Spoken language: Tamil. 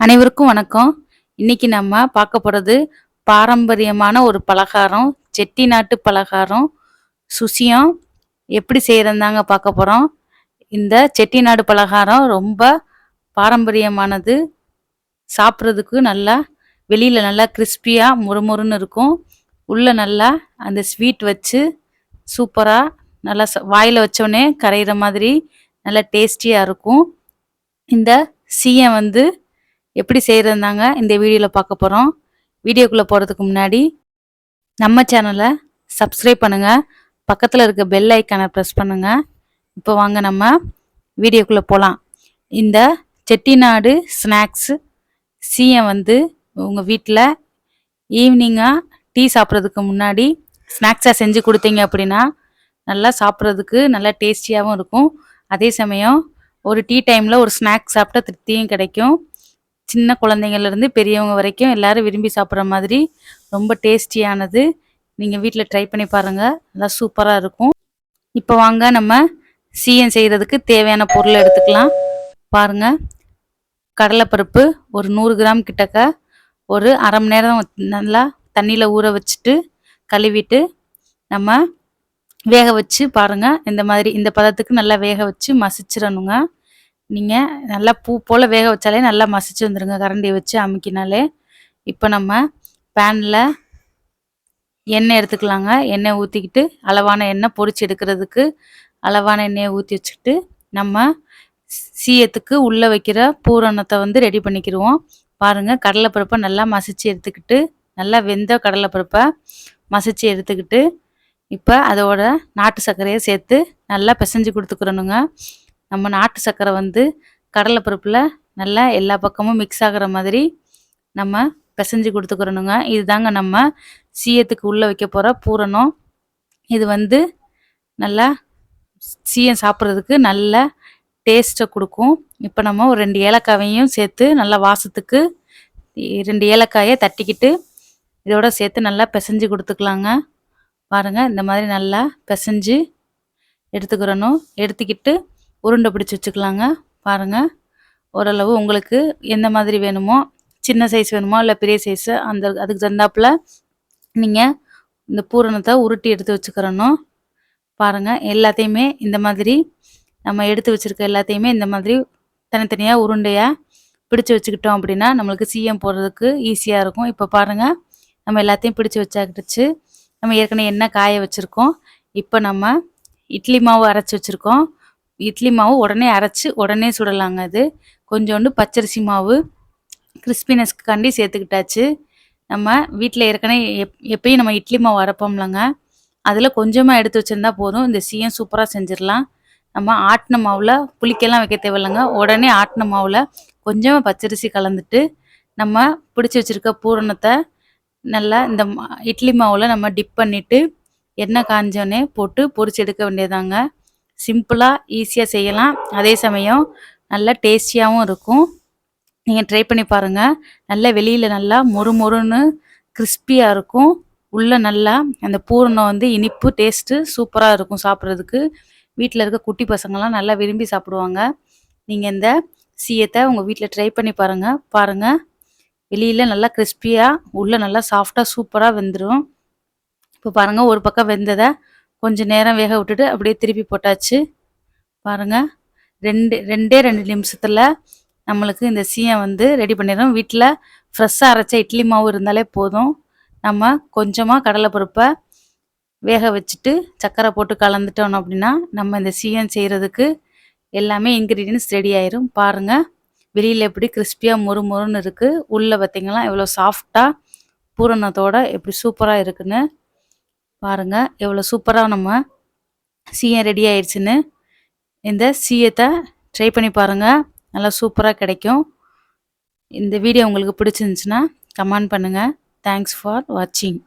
அனைவருக்கும் வணக்கம். இன்னைக்கு நம்ம பார்க்க போகிறது பாரம்பரியமான ஒரு பலகாரம் செட்டி நாட்டு பலகாரம். சுசியம் எப்படி செய்கிறந்தாங்க பார்க்க போகிறோம் இந்த செட்டிநாடு பலகாரம் ரொம்ப பாரம்பரியமானது. சாப்பிட்றதுக்கு நல்லா வெளியில் நல்லா கிறிஸ்பியாக முறுமுறுன்னு இருக்கும். உள்ளே நல்லா அந்த ஸ்வீட் வச்சு சூப்பராக நல்லா வாயில் வச்சோடனே கரையிற மாதிரி நல்லா டேஸ்டியாக இருக்கும். இந்த சீயம் வந்து எப்படி செய்கிறதுனாங்க இந்த வீடியோவில் பார்க்க போகிறோம் வீடியோக்குள்ளே போகிறதுக்கு முன்னாடி நம்ம சேனலை சப்ஸ்கிரைப் பண்ணுங்கள் பக்கத்தில் இருக்க பெல் ஐக்கானை ப்ரெஸ் பண்ணுங்கள் இப்போ வாங்க நம்ம வீடியோக்குள்ளே போகலாம் இந்த செட்டிநாடு ஸ்நாக்ஸு சீயம் வந்து உங்கள் வீட்டில் ஈவினிங்காக டீ சாப்பிட்றதுக்கு முன்னாடி ஸ்நாக்ஸாக செஞ்சு கொடுத்தீங்க அப்படின்னா நல்லா சாப்பிட்றதுக்கு நல்லா டேஸ்டியாகவும் இருக்கும். அதே சமயம் ஒரு டீ டைமில் ஒரு ஸ்நாக்ஸ் சாப்பிட்டா திருப்தியும் கிடைக்கும். சின்ன குழந்தைங்கள்லேருந்து பெரியவங்க வரைக்கும் எல்லோரும் விரும்பி சாப்பிட்ற மாதிரி ரொம்ப டேஸ்டியானது. நீங்கள் வீட்டில் ட்ரை பண்ணி பாருங்கள் நல்லா சூப்பராக இருக்கும். இப்போ வாங்க நம்ம சீயம் செய்கிறதுக்கு தேவையான பொருளை எடுத்துக்கலாம். பாருங்கள் கடலைப்பருப்பு ஒரு நூறு கிராம் கிட்டக்க ஒரு அரை மணி நேரம் நல்லா தண்ணியில் ஊற வச்சுட்டு கழுவிட்டு நம்ம வேக வச்சு பாருங்கள் இந்த மாதிரி இந்த பதத்துக்கு நல்லா வேக வச்சு மசிச்சிடணுங்க. நீங்கள் நல்லா பூ போல் வேக வச்சாலே நல்லா மசிச்சு வந்துடுங்க கரண்டியை வச்சு அமுக்கினாலே இப்போ நம்ம பேனில் எண்ணெய் எடுத்துக்கலாங்க. எண்ணெய் ஊற்றிக்கிட்டு அளவான எண்ணெய் பொறிச்சு எடுக்கிறதுக்கு அளவான எண்ணெயை ஊற்றி வச்சுக்கிட்டு நம்ம சீயத்துக்கு உள்ளே வைக்கிற பூரணத்தை வந்து ரெடி பண்ணிக்கிடுவோம் பாருங்கள் கடலைப்பருப்பை நல்லா மசிச்சு எடுத்துக்கிட்டு நல்லா வெந்த கடலைப்பருப்பை மசிச்சு எடுத்துக்கிட்டு இப்போ அதோட நாட்டு சர்க்கரையை சேர்த்து நல்லா பிசைஞ்சு கொடுத்துக்கிறணுங்க. நம்ம நாட்டு சர்க்கரை வந்து கடலைப்பருப்பில் நல்லா எல்லா பக்கமும் மிக்ஸ் ஆகிற மாதிரி நம்ம பிசைஞ்சு கொடுத்துக்கிறணுங்க. இதுதாங்க நம்ம சீயத்துக்கு உள்ளே வைக்க போகிற பூரணம். இது வந்து நல்லா சீயம் சாப்பிட்றதுக்கு நல்ல டேஸ்ட்டை கொடுக்கும். இப்போ நம்ம ஒரு ரெண்டு ஏலக்காவையும் சேர்த்து நல்லா வாசத்துக்கு ரெண்டு ஏலக்காயை தட்டிக்கிட்டு இதோட சேர்த்து நல்லா பிசைஞ்சு கொடுத்துக்கலாங்க. பாருங்கள் இந்த மாதிரி நல்லா பிசைஞ்சு எடுத்துக்கிறணும். எடுத்துக்கிட்டு உருண்டை பிடிச்சி வச்சுக்கலாங்க. பாருங்கள் ஓரளவு உங்களுக்கு எந்த மாதிரி வேணுமோ சின்ன சைஸ் வேணுமோ இல்லை பெரிய சைஸு அந்த அதுக்கு தந்தாப்பில் நீங்கள் இந்த பூரணத்தை உருட்டி எடுத்து வச்சுக்கிறணும். பாருங்கள் எல்லாத்தையுமே இந்த மாதிரி நம்ம எடுத்து வச்சுருக்க எல்லாத்தையுமே இந்த மாதிரி தனித்தனியாக உருண்டையாக பிடிச்சி வச்சுக்கிட்டோம் அப்படின்னா நம்மளுக்கு சீஎம் போடுறதுக்கு ஈஸியாக இருக்கும். இப்போ பாருங்கள் நம்ம எல்லாத்தையும் பிடிச்சி வச்சாக்கிடுச்சு நம்ம ஏற்கனவே என்ன காய வச்சுருக்கோம்? இப்போ நம்ம இட்லி மாவு அரைச்சி வச்சுருக்கோம். இட்லி மாவு உடனே அரைச்சி உடனே சுடலாங்க அது. கொஞ்சோண்டு பச்சரிசி மாவு கிறிஸ்பினஸ்க்காண்டி சேர்த்துக்கிட்டாச்சு. நம்ம வீட்டில் ஏற்கனவே எப் எப்பயும் நம்ம இட்லி மாவு அரைப்போம்லங்க. அதில் கொஞ்சமாக எடுத்து வச்சுருந்தா போதும். இந்த சீயம் சூப்பராக செஞ்சிடலாம். நம்ம ஆட்டின மாவில் புளிக்கெல்லாம் வைக்க தேவையில்லைங்க. உடனே ஆட்டின மாவில் கொஞ்சமாக பச்சரிசி கலந்துட்டு நம்ம பிடிச்சி வச்சுருக்க பூரணத்தை நல்லா இந்த இட்லி மாவில் நம்ம டிப் பண்ணிவிட்டு எண்ணெய் காஞ்சோடனே போட்டு பொறிச்சு எடுக்க வேண்டியதாங்க சிம்பிளாக ஈஸியாக செய்யலாம். அதே சமயம் நல்லா டேஸ்டியாகவும் இருக்கும். நீங்கள் ட்ரை பண்ணி பாருங்கள் நல்லா வெளியில் நல்லா மொறு மொறுன்னு கிறிஸ்பியாக இருக்கும். உள்ளே நல்லா அந்த பூரணம் வந்து இனிப்பு டேஸ்ட்டு சூப்பராக இருக்கும் சாப்பிட்றதுக்கு. வீட்டில் இருக்க குட்டி பசங்கள்லாம் நல்லா விரும்பி சாப்பிடுவாங்க. நீங்கள் இந்த சீயத்தை உங்கள் வீட்டில் ட்ரை பண்ணி பாருங்கள் பாருங்கள் வெளியில் நல்லா கிறிஸ்பியாக உள்ளே நல்லா சாஃப்டாக சூப்பராக வெந்துடும் இப்போ பாருங்கள் ஒரு பக்கம் வெந்ததை கொஞ்சம் நேரம் வேக விட்டுட்டு அப்படியே திருப்பி போட்டாச்சு. பாருங்கள் ரெண்டு ரெண்டே ரெண்டு நிமிஷத்தில் நம்மளுக்கு இந்த சீயம் வந்து ரெடி பண்ணிடுறோம். வீட்டில் ஃப்ரெஷ்ஷாக அரைச்ச இட்லி மாவு இருந்தாலே போதும். நம்ம கொஞ்சமாக கடலைப்பருப்பை வேக வச்சுட்டு சர்க்கரை போட்டு கலந்துட்டோம் அப்படின்னா நம்ம இந்த சீயம் செய்கிறதுக்கு எல்லாமே இன்க்ரீடியன்ஸ் ரெடி ஆயிரும். பாருங்கள் வெளியில் எப்படி கிறிஸ்பியாக மொறு மொறுன்னு இருக்குது உள்ளே பார்த்திங்கன்னா எவ்வளோ சாஃப்டாக பூரணத்தோடு எப்படி சூப்பராக இருக்குன்னு. பாருங்கள் எவ்வளோ சூப்பராக நம்ம சீயம் ரெடி ஆயிடுச்சுன்னு இந்த சீயத்தை ட்ரை பண்ணி பாருங்கள் நல்லா சூப்பராக கிடைக்கும். இந்த வீடியோ உங்களுக்கு பிடிச்சிருந்துச்சுன்னா கமெண்ட் பண்ணுங்கள் தேங்க்ஸ் ஃபார் வாட்சிங்